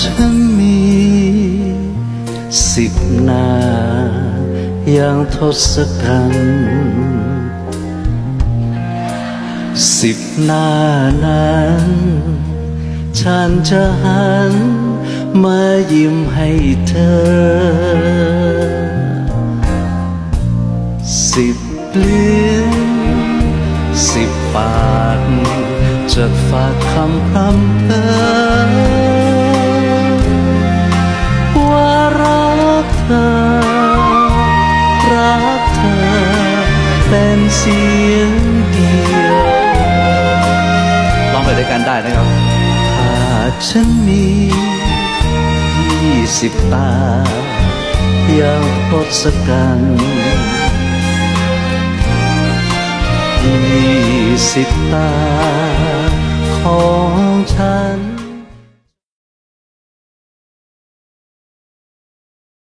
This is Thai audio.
ฉันมีสิบหน้าอย่างทศกัณฐ์สิบหน้านั้นฉันจะหันมายิ้มให้เธอ สิบลิ้นสิบปากจะฝากคำพร่ำ กเธอ เป็นเสียงเดียวร้องไปด้วยกันได้นะครับถ้าฉันมียี่สิบตา อยางทศกัณฐ์ยี่สิบตาของฉัน